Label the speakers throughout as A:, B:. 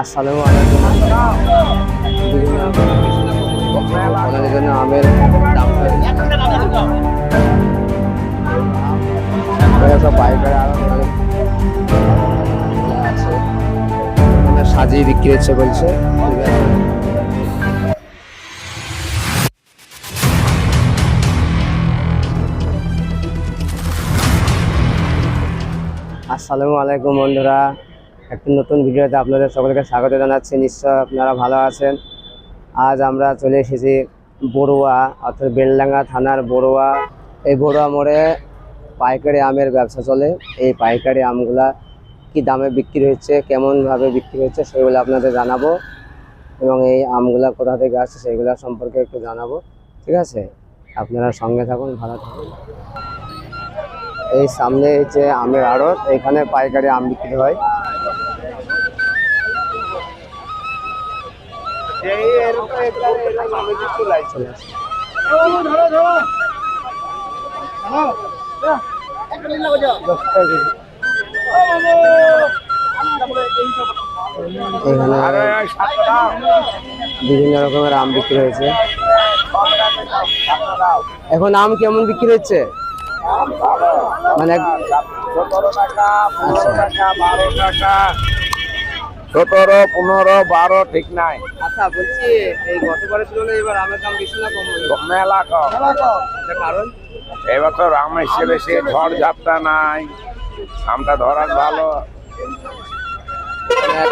A: আসসালামু আলাইকুম। আমের সাজিয়ে বিক্রি হচ্ছে বলছে। আসসালামু আলাইকুম বন্ধুরা। একটি নতুন ভিডিওতে আপনাদের সকলকে স্বাগত জানাচ্ছি। নিশ্চয় আপনারা ভালো আছেন। আজ আমরা চলে এসেছি বড়ুয়া, অর্থাৎ বেলডাঙ্গা থানার বড়ুয়া। এই বড়ুয়া মোড়ে পাইকারি আমের ব্যবসা চলে। এই পাইকারি আমগুলা কি দামে বিক্রি হচ্ছে, কেমনভাবে বিক্রি হচ্ছে সেগুলো আপনাদের জানাব এবং এই আমগুলা কোথা থেকে আসছে সেগুলো সম্পর্কে একটু জানাব। ঠিক আছে? আপনারা সঙ্গে থাকুন, ভালো থাকুন। এই সামনে হচ্ছে আমের আড়ত। এখানে পাইকারি আম বিক্রি হয়। বিভিন্ন রকমের আম বিক্রি হয়েছে। এখন আম কেমন বিক্রি হচ্ছে? মানে
B: সতেরো টাকা পনেরো টাকা বারো টাকা সতেরো পনেরো বারো ঠিক নাই।
A: আচ্ছা বলছি এই গতবারের তুলনায় এবার আমের দাম বেশি না কম
B: মেলা কম।
A: কারণ?
B: এবছর আম এসে বেশি ঝড় ঝাপটা নাই। আমটা ধরার ভালো।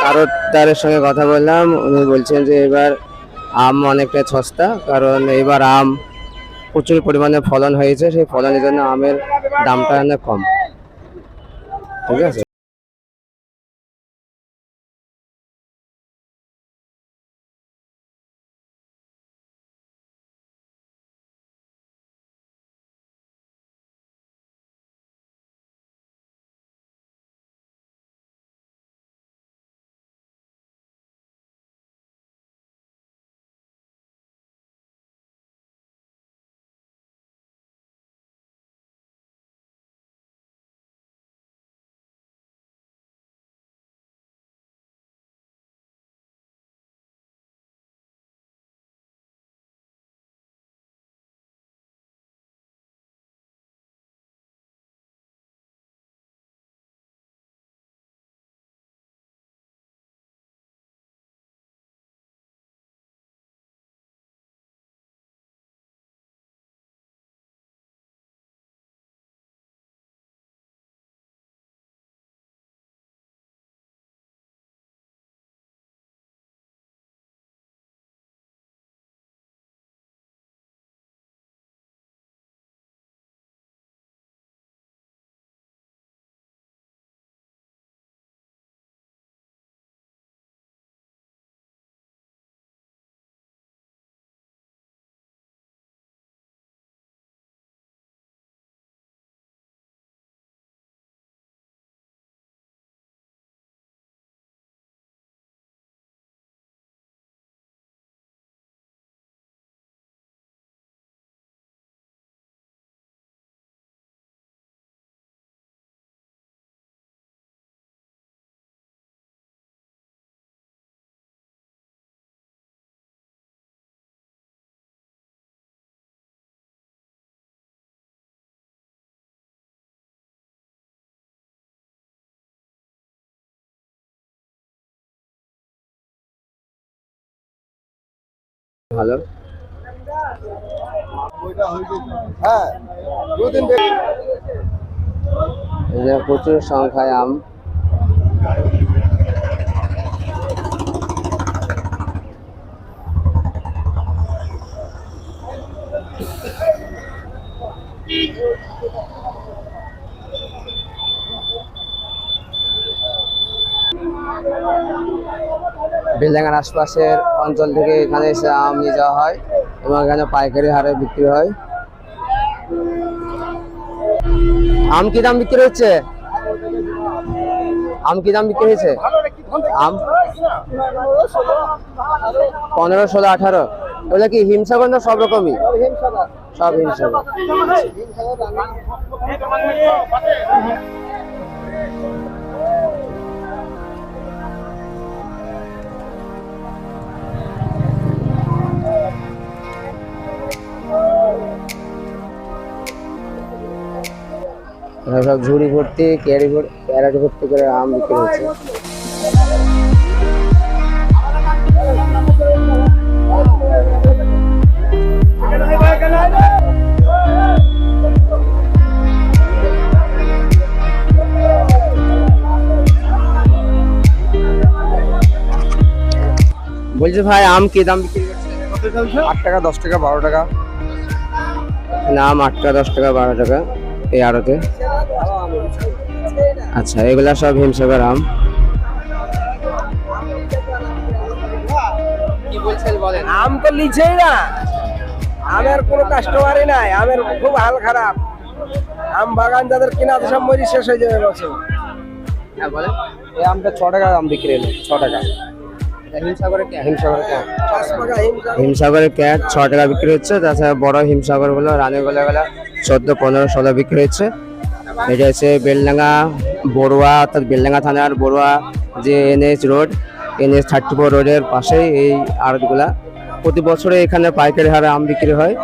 A: কারোর তারের সঙ্গে কথা বললাম উনি বলছেন যে এবার আম অনেকটা সস্তা কারণ এবার আম প্রচুর পরিমাণে ফলন হয়েছে সেই ফলনের জন্য আমের দামটা অনেক কম। ঠিক আছে? ভালো।
B: হ্যাঁ দুদিন
A: প্রচুর সংখ্যায় আম। বেলডাঙ্গার আশপাশের অঞ্চল থেকে এখানে এসে আম নিয়ে যাওয়া হয় এবং এখানে পাইকারি হারে বিক্রি হয়। আম কি দাম বিক্রি হচ্ছে আম কি দাম বিক্রি হয়েছে? আম পনেরো, ষোলো, আঠারো। ওগুলো কি হিমসাগর না সব রকমই? সব হিমসাগর। সব ঝুড়ি ভর্তি ক্যারি ভর্তি ক্যারেট ভর্তি করে আম বিক্রি হচ্ছে। বলছি ভাই আম কি দাম বিক্রি করছে?
B: আট টাকা দশ টাকা বারো টাকা।
A: নাম আট টাকা দশ টাকা বারো টাকা এই আড়তে। আচ্ছা এগুলা সব হিমসাগর আম। কি বলছেন বলেন?
B: আম তো লিছেই না। আমের কোনো কাস্টমারই নাই আমের খুব হাল খারাপ। আম বাগান যাদের কিনা আছে সব মরি শেষ হয়ে যাবে বছর
A: হ্যাঁ বলেন।
B: এই আমটা ছ টাকা দাম বিক্রি হলো ছ টাকা।
A: হিমসাগরের ক্যাট ছ টাকা বিক্রি হচ্ছে তাছাড়া বড় হিমসাগরগুলো রানেরগুলো গুলো চোদ্দ পনেরো ষোলো বিক্রি হচ্ছে। এটা হচ্ছে বেলডাঙ্গা বড়ুয়া, অর্থাৎ বেলডাঙ্গা থানার বড়ুয়া যে NH road NH thirty four রোডের পাশেই এই আড়তগুলা। প্রতি বছরে এখানে পাইকারি হারে আম বিক্রি হয়।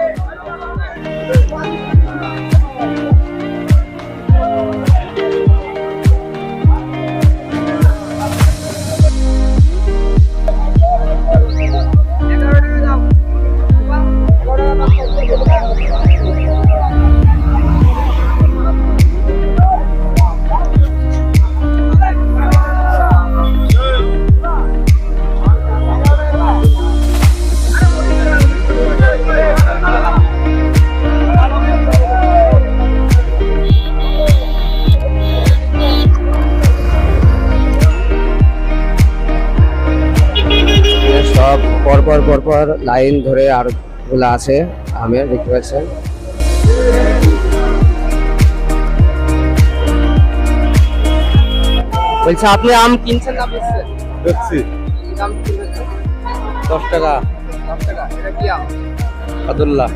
A: পরপর পরপর লাইন ধরে আর আড়তগুলো আছে আমের দেখতে পাচ্ছেন? বলছে আপনি আম কিনছেন না বেচছেন? দাম বিক্রি
B: দশ টাকা।
A: দশ টাকা? এটা কি আম?
B: আদুল্লাহ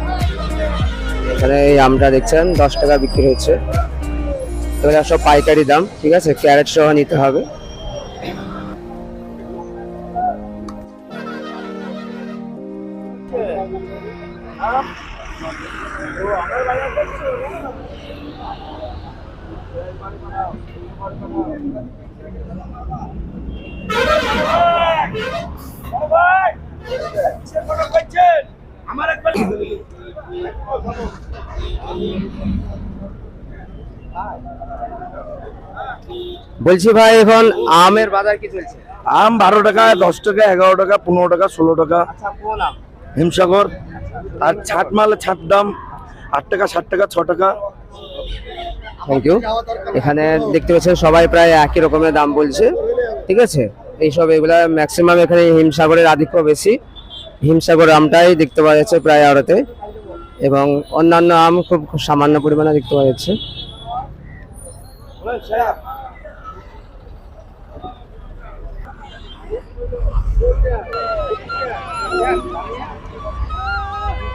A: এখানে এই আমটা দেখছেন দশ টাকা বিক্রি হচ্ছে। এগুলো সব পাইকারি দাম ঠিক আছে? ক্যারেট সহ নিতে হবে। বলছি ভাই এখন আমের বাজার কি চলছে?
B: আম বারো টাকা দশ টাকা এগারো টাকা পনেরো টাকা ষোলো টাকা।
A: আচ্ছা কোন আম
B: হিমসাগর, আর ছাট মালে, ছাট দাম আট টাকা, ষাট টাকা, ছ টাকা।
A: থ্যাংক ইউ এখানে দেখতে পাচ্ছেন সবাই প্রায় একই রকমের দাম বলছে, ঠিক আছে? এইসব এগুলা ম্যাক্সিমাম এখানে হিমসাগরের আধিক্য বেশি। হিমসাগর আমটাই দেখতে পাওয়া যাচ্ছে প্রায় আড়তে, এবং অন্যান্য আম খুব সামান্য পরিমাণে দেখতে পাওয়া যাচ্ছে।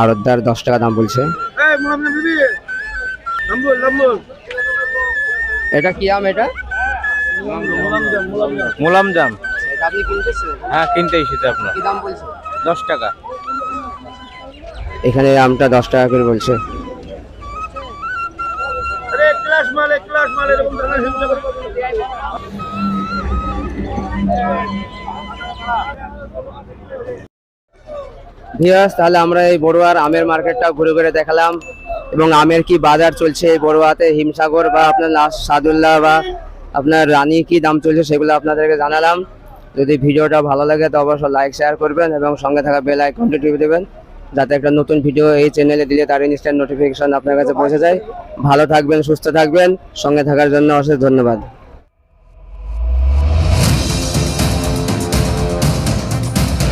A: আড়তদার দশ টাকা দাম বলছে। এটা কি আম এটা?
C: মোলাম জাম।
A: আপনি কিনতেছেন
C: হ্যাঁ কিনতে এসেছে আপনার।
A: কি দাম বলছে?
C: দশ টাকা।
A: এখানে আমটা দশ টাকা করে বলছে। ভিউয়ার্স তাহলে আমরা এই বড়ুয়ার আমের মার্কেটটা ঘুরে ঘুরে দেখালাম। এবং আমের কি বাজার চলছে এই বড়ুয়াতে? হিমসাগর বা আপনার লাস্ট সাদুল্লাহ বা আপনার রানী কি দাম চলছে সেগুলো আপনাদেরকে জানালাম। যদি ভিডিওটা ভালো লাগে, তো অবশ্যই লাইক শেয়ার করবেন এবং সঙ্গে থাকা বেল আইকনটি টিপে দেবেন, যাতে একটা নতুন ভিডিও এই চ্যানেলে দিলে তার ইনস্ট্যান্ট নোটিফিকেশন আপনার কাছে পৌঁছে যায়। ভালো থাকবেন, সুস্থ থাকবেন। সঙ্গে থাকার জন্য অশেষ ধন্যবাদ।